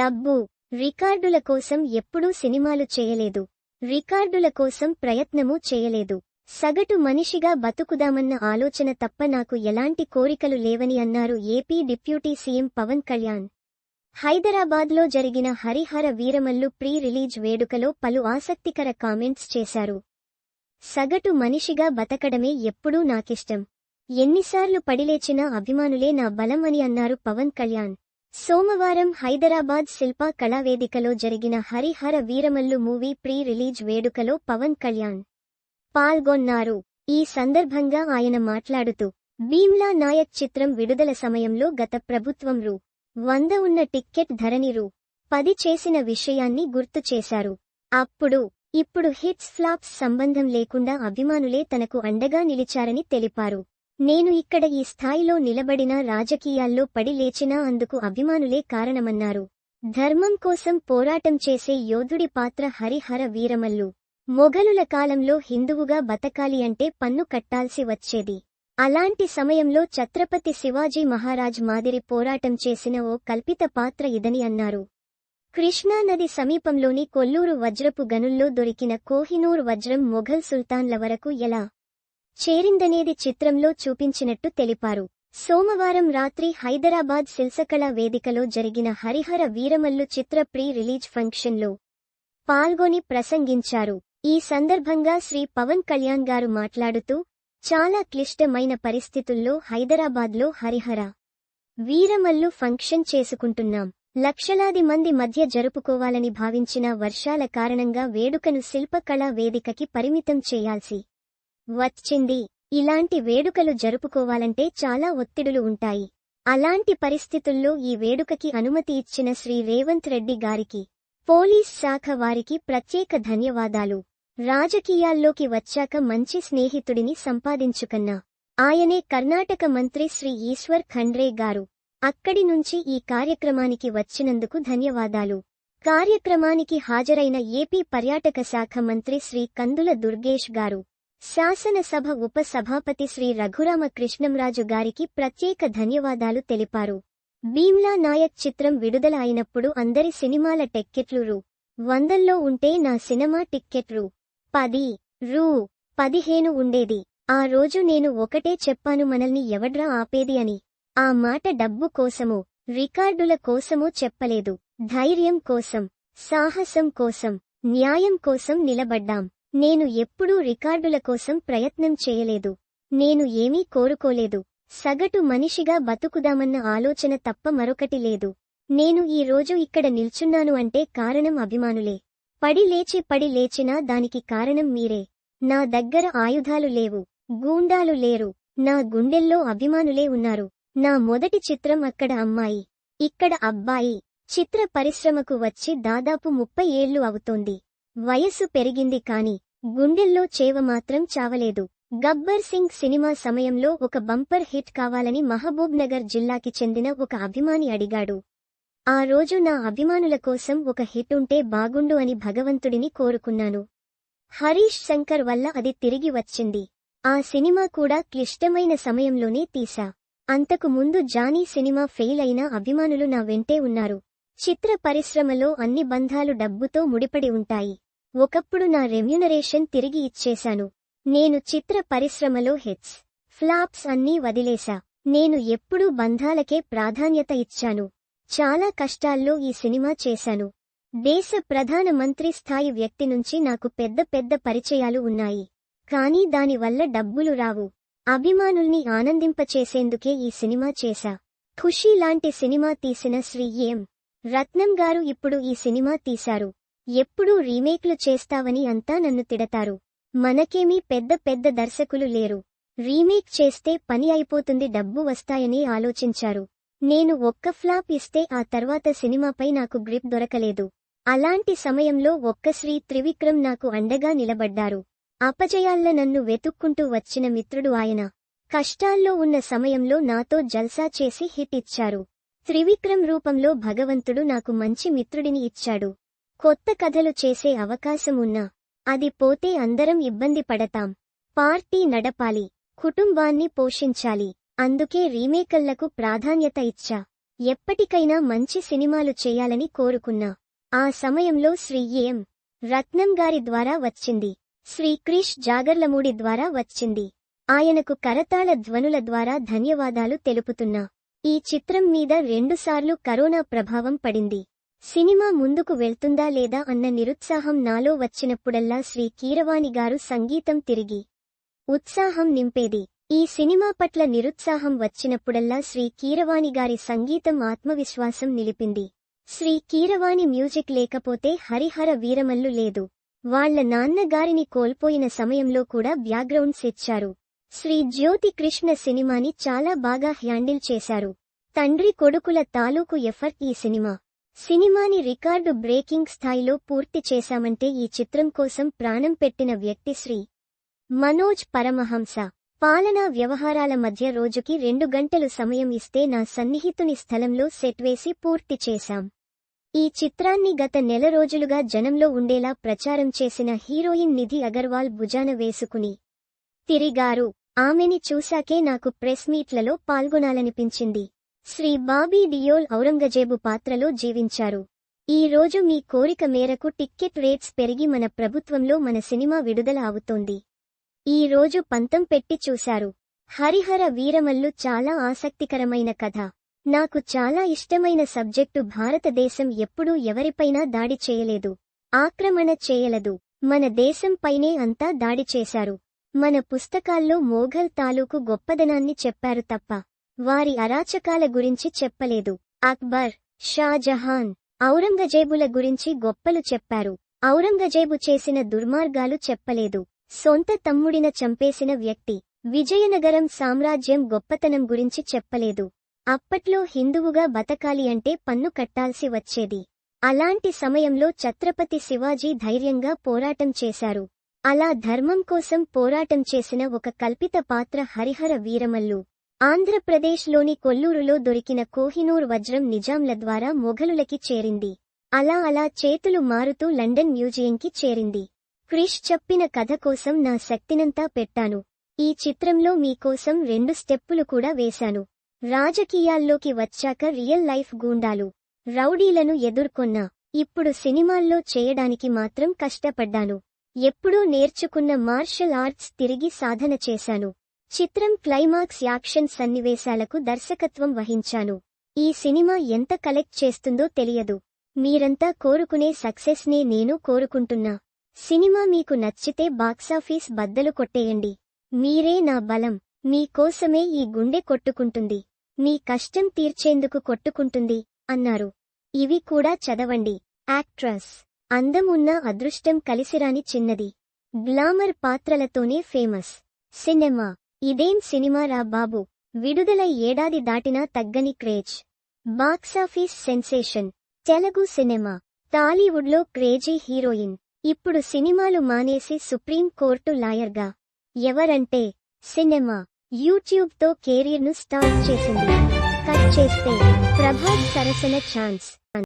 డబ్బు. రికార్డుల కోసం ఎప్పుడూ సినిమాలు చేయలేదు. రికార్డుల కోసం ప్రయత్నమూ చేయలేదు. సగటు మనిషిగా బతుకుదామన్న ఆలోచన తప్ప నాకు ఎలాంటి కోరికలు లేవని అన్నారు AP deputy CM Pawan Kalyan. హైదరాబాద్లో జరిగిన హరిహర వీరమల్లు ప్రీ రిలీజ్ వేడుకలో పలు ఆసక్తికర కామెంట్స్ చేశారు. సగటు మనిషిగా బతకడమే ఎప్పుడూ నాకిష్టం. ఎన్నిసార్లు పడిలేచినా అభిమానులే నా బలం అని అన్నారు పవన్ కళ్యాణ్. సోమవారం హైదరాబాద్ శిల్పా కళావేదికలో జరిగిన Harihara Veeramallu movie pre release వేడుకలో పవన్ కళ్యాణ్ పాల్గొన్నారు. ఈ సందర్భంగా ఆయన మాట్లాడుతూ భీమ్లా నాయక్ చిత్రం విడుదల సమయంలో గత ప్రభుత్వం రూ. వంద ఉన్న టిక్కెట్ ధరని రూ. పది చేసిన విషయాన్ని గుర్తు చేశారు. అప్పుడు ఇప్పుడు హిట్స్ ఫ్లాప్స్ సంబంధం లేకుండా అభిమానులే తనకు అండగా నిలిచారని తెలిపారు. నేను ఇక్కడ ఈ స్థాయిలో నిలబడినా రాజకీయాల్లో పడి లేచినా అందుకు అభిమానులే కారణమన్నారు. ధర్మం కోసం పోరాటం చేసే యోధుడి పాత్ర హరిహర వీరమల్లు. మొఘలుల కాలంలో హిందువుగా బతకాలి అంటే పన్ను కట్టాల్సి వచ్చేది. అలాంటి సమయంలో ఛత్రపతి శివాజీ మహారాజ్ మాదిరి పోరాటం చేసిన ఓ కల్పిత పాత్ర ఇదని అన్నారు. కృష్ణా నది సమీపంలోని కొల్లూరు వజ్రపు గనుల్లో దొరికిన కోహినూర్ వజ్రం మొఘల్ సుల్తాన్ల వరకు ఎలా? చేరిందనేది చిత్రంలో చూపించినట్టు తెలిపారు. సోమవారం రాత్రి హైదరాబాద్ శిల్సకళ వేదికలో జరిగిన హరిహర వీరమల్లు చిత్ర ప్రీ రిలీజ్ ఫంక్షన్లో పాల్గొని ప్రసంగించారు. ఈ సందర్భంగా శ్రీ పవన్ కళ్యాణ్ గారు మాట్లాడుతూ చాలా క్లిష్టమైన పరిస్థితుల్లో హైదరాబాద్లో హరిహర వీరమల్లు ఫంక్షన్ చేసుకుంటున్నాం. లక్షలాది మంది మధ్య జరుపుకోవాలని భావించిన వర్షాల కారణంగా వేడుకను శిల్పకళా వేదికకి పరిమితం చేయాల్సి వచ్చింది. ఇలాంటి వేడుకలు జరుపుకోవాలంటే చాలా ఒత్తిడులు ఉంటాయి. అలాంటి పరిస్థితుల్లో ఈ వేడుకకి అనుమతి ఇచ్చిన శ్రీ రేవంత్ రెడ్డి గారికి పోలీస్ శాఖ వారికి ప్రత్యేక ధన్యవాదాలు. రాజకీయాల్లోకి వచ్చాక మంచి స్నేహితుడిని సంపాదించుకన్నా ఆయనే కర్ణాటక మంత్రి శ్రీ ఈశ్వర్ ఖండ్రే గారు. అక్కడి నుంచి ఈ కార్యక్రమానికి వచ్చినందుకు ధన్యవాదాలు. కార్యక్రమానికి హాజరైన ఏపీ పర్యాటక శాఖ మంత్రి శ్రీ కందుల దుర్గేష్ గారు. శాసనసభ ఉప సభాపతి శ్రీ రఘురామ కృష్ణంరాజు గారికి ప్రత్యేక ధన్యవాదాలు తెలిపారు. భీమ్లా నాయక్ చిత్రం విడుదల అయినప్పుడు అందరి సినిమాల టిక్కెట్లు రూ. వందల్లో ఉంటే నా సినిమా టిక్కెట్లు పది రూ. పదిహేను ఉండేది. ఆ రోజు నేను ఒకటే చెప్పాను మనల్ని ఎవడ్రా ఆపేది అని. ఆ మాట డబ్బు కోసమో రికార్డుల కోసమో చెప్పలేదు. ధైర్యం కోసం సాహసం కోసం న్యాయం కోసం నిలబడ్డాం. నేను ఎప్పుడూ రికార్డుల కోసం ప్రయత్నం చేయలేదు. నేను ఏమీ కోరుకోలేదు. సగటు మనిషిగా బతుకుదామన్న ఆలోచన తప్ప మరొకటి లేదు. నేను ఈ రోజు ఇక్కడ నిల్చున్నాను అంటే కారణం అభిమానులే. పడి లేచి పడి లేచినా దానికి కారణం మీరే. నా దగ్గర ఆయుధాలు లేవు. గూండాలు లేరు. నా గుండెల్లో అభిమానులే ఉన్నారు. నా మొదటి చిత్రం అక్కడ అమ్మాయి. ఇక్కడ అబ్బాయి. చిత్ర పరిశ్రమకు వచ్చి దాదాపు ముప్పై ఏళ్ళు అవుతోంది. వయస్సు పెరిగింది కాని గుండెల్లో చేవ మాత్రం చావలేదు. గబ్బర్ సింగ్ సినిమా సమయంలో ఒక బంపర్ హిట్ కావాలని మహబూబ్ నగర్ జిల్లాకి చెందిన ఒక అభిమాని అడిగాడు. ఆ రోజు నా అభిమానుల కోసం ఒక హిట్ ఉంటే బాగుండు అని భగవంతుడిని కోరుకున్నాను. హరీష్ శంకర్ వల్ల అది తిరిగి వచ్చింది. ఆ సినిమా కూడా క్లిష్టమైన సమయంలోనే తీశా. అంతకు ముందు జానీ సినిమా ఫెయిల్ అయిన అభిమానులు నా వెంటే ఉన్నారు. చిత్ర పరిశ్రమలో అన్ని బంధాలు డబ్బుతో ముడిపడి ఉంటాయి. ఒకప్పుడు నా రెమ్యునరేషన్ తిరిగి ఇచ్చేశాను. నేను చిత్ర పరిశ్రమలో హిట్స్ ఫ్లాప్స్ అన్నీ వదిలేశా. నేను ఎప్పుడూ బంధాలకే ప్రాధాన్యత ఇచ్చాను. చాలా కష్టాల్లో ఈ సినిమా చేశాను. దేశ ప్రధాన మంత్రి స్థాయి వ్యక్తి నుంచి నాకు పెద్ద పెద్ద పరిచయాలు ఉన్నాయి. కానీ దానివల్ల డబ్బులు రావు. అభిమానుల్ని ఆనందింపచేసేందుకే ఈ సినిమా చేశా. ఖుషీ లాంటి సినిమా తీసిన శ్రీ ఎం. రత్నం గారు ఇప్పుడు ఈ సినిమా తీశారు. ఎప్పుడూ రీమేక్లు చేస్తావని అంతా నన్ను తిడతారు. మనకేమీ పెద్ద పెద్ద దర్శకులు లేరు. రీమేక్ చేస్తే పని అయిపోతుంది డబ్బు వస్తాయని ఆలోచించారు. నేను ఒక్క ఫ్లాప్ ఇస్తే ఆ తర్వాత సినిమాపై నాకు గ్రిప్ దొరకలేదు. అలాంటి సమయంలో ఒక్క శ్రీ త్రివిక్రమ్ నాకు అండగా నిలబడ్డారు. అపజయాల్ల నన్ను వెతుక్కుంటూ వచ్చిన మిత్రుడు ఆయన. కష్టాల్లో ఉన్న సమయంలో నాతో జల్సా చేసి హిట్ ఇచ్చారు. త్రివిక్రమ్ రూపంలో భగవంతుడు నాకు మంచి మిత్రుడిని ఇచ్చాడు. కొత్త కథలు చేసే అవకాశమున్నా అది పోతే అందరం ఇబ్బంది పడతాం. పార్టీ నడపాలి కుటుంబాన్ని పోషించాలి అందుకే రీమేకళ్ళకు ప్రాధాన్యత ఇచ్చా. ఎప్పటికైనా మంచి సినిమాలు చేయాలని కోరుకున్నా. ఆ సమయంలో శ్రీ ఎం రత్నం గారి ద్వారా వచ్చింది. శ్రీ క్రిష్ జాగర్లమూడి ద్వారా వచ్చింది. ఆయనకు కరతాళ ధ్వనుల ద్వారా ధన్యవాదాలు తెలుపుతున్నా. ఈ చిత్రం మీద రెండుసార్లు కరోనా ప్రభావం పడింది. సినిమా ముందుకు వెళ్తుందా లేదా అన్న నిరుత్సాహం నాలో వచ్చినప్పుడల్లా శ్రీ కీరవాణి గారు సంగీతం తిరిగి ఉత్సాహం నింపేది. ఈ సినిమా పట్ల నిరుత్సాహం వచ్చినప్పుడల్లా శ్రీ కీరవాణి గారి సంగీతం ఆత్మవిశ్వాసం నిలిపింది. శ్రీ కీరవాణి మ్యూజిక్ లేకపోతే హరిహర వీరమల్లు లేదు. వాళ్ళ నాన్నగారిని కోల్పోయిన సమయంలో కూడా బ్యాక్గ్రౌండ్స్ ఇచ్చారు. శ్రీ జ్యోతి కృష్ణ సినిమాని చాలా బాగా హ్యాండిల్ చేశారు. తండ్రి కొడుకుల తాలూకు ఎఫర్ట్ ఈ సినిమా. సినిమాని రికార్డు బ్రేకింగ్ స్థాయిలో పూర్తి చేశామంటే ఈ చిత్రం కోసం ప్రాణం పెట్టిన వ్యక్తి శ్రీ మనోజ్ పరమహంస. పాలనా వ్యవహారాల మధ్య రోజుకి రెండు గంటలు సమయం ఇస్తే నా సన్నిహితుని స్థలంలో సెట్ వేసి పూర్తి చేశాం. ఈ చిత్రాన్ని గత నెల రోజులుగా జనంలో ఉండేలా ప్రచారం చేసిన హీరోయిన్ నిధి అగర్వాల్ భుజాన వేసుకుని తిరిగారు. ఆమెని చూశాకే నాకు ప్రెస్ మీట్లలో పాల్గొనాలనిపించింది. శ్రీ బాబీ డియోల్ ఔరంగజేబు పాత్రలో జీవించారు. ఈ రోజు మీ కోరిక మేరకు టిక్కెట్ రేట్స్ పెరిగి మన ప్రభుత్వంలో మన సినిమా విడుదల అవుతోంది. ఈ రోజు పంతం పెట్టి చూశారు. హరిహర వీరమల్లు చాలా ఆసక్తికరమైన కథ. నాకు చాలా ఇష్టమైన సబ్జెక్టు భారతదేశం ఎప్పుడూ ఎవరిపైనా దాడి చేయలేదు. ఆక్రమణ చేయలదు. మన దేశంపైనే అంతా దాడి చేశారు. మన పుస్తకాల్లో మోఘల్ తాలూకు గొప్పదనాన్ని చెప్పారు తప్ప వారి అరాచకాల గురించి చెప్పలేదు. అక్బర్ షాజహాన్ ఔరంగజేబుల గురించి గొప్పలు చెప్పారు. ఔరంగజేబు చేసిన దుర్మార్గాలు చెప్పలేదు. సొంత తమ్ముడిన చంపేసిన వ్యక్తి విజయనగరం సామ్రాజ్యం గొప్పతనం గురించి చెప్పలేదు. అప్పట్లో హిందువుగా బతకాలి అంటే పన్ను కట్టాల్సి వచ్చేది. అలాంటి సమయంలో ఛత్రపతి శివాజీ ధైర్యంగా పోరాటం చేశారు. అలా ధర్మం కోసం పోరాటం చేసిన ఒక కల్పిత పాత్ర హరిహర వీరమల్లు. ఆంధ్రప్రదేశ్లోని కొల్లూరులో దొరికిన కోహినూర్ వజ్రం నిజాంల ద్వారా మొఘలులకి చేరింది. అలా అలా చేతులు మారుతూ లండన్ మ్యూజియంకి చేరింది. క్రిష్ చెప్పిన కథ కోసం నా శక్తినంతా పెట్టాను. ఈ చిత్రంలో మీకోసం రెండు స్టెప్పులు కూడా వేశాను. రాజకీయాల్లోకి వచ్చాక రియల్ లైఫ్ గూండాలు. రౌడీలను ఎదుర్కొన్నా. ఇప్పుడు సినిమాల్లో చేయడానికి మాత్రం కష్టపడ్డాను. ఎప్పుడూ నేర్చుకున్న మార్షల్ ఆర్ట్స్ తిరిగి సాధన చేశాను. చిత్రం క్లైమాక్స్ యాక్షన్ సన్నివేశాలకు దర్శకత్వం వహించాను. ఈ సినిమా ఎంత కలెక్ట్ చేస్తుందో తెలియదు. మీరంతా కోరుకునే సక్సెస్ నే నేను కోరుకుంటున్నా. సినిమా మీకు నచ్చితే బాక్సాఫీస్ బద్దలు కొట్టేయండి. మీరే నా బలం. మీకోసమే ఈ గుండె కొట్టుకుంటుంది. మీ కష్టం తీర్చేందుకు కొట్టుకుంటుంది అన్నారు. ఇవి కూడా చదవండి. యాక్ట్రస్ అందం ఉన్న అదృష్టం కలిసిరాని చిన్నది. గ్లామర్ పాత్రలతోనే ఫేమస్. సినిమా. ఇదేం సినిమా రా బాబు? విడుదల ఏడాది దాటినా తగ్గని craze. Box office sensation. Telugu cinema. టాలీవుడ్లో క్రేజీ హీరోయిన్. ఇప్పుడు సినిమాలు మానేసి సుప్రీం కోర్టు లాయర్గా. ఎవరంటే? సినిమా. యూట్యూబ్తో కెరీర్ను స్టార్ట్ చేసింది. కట్ చేస్తే ప్రభాస్ సరసన ఛాన్స్.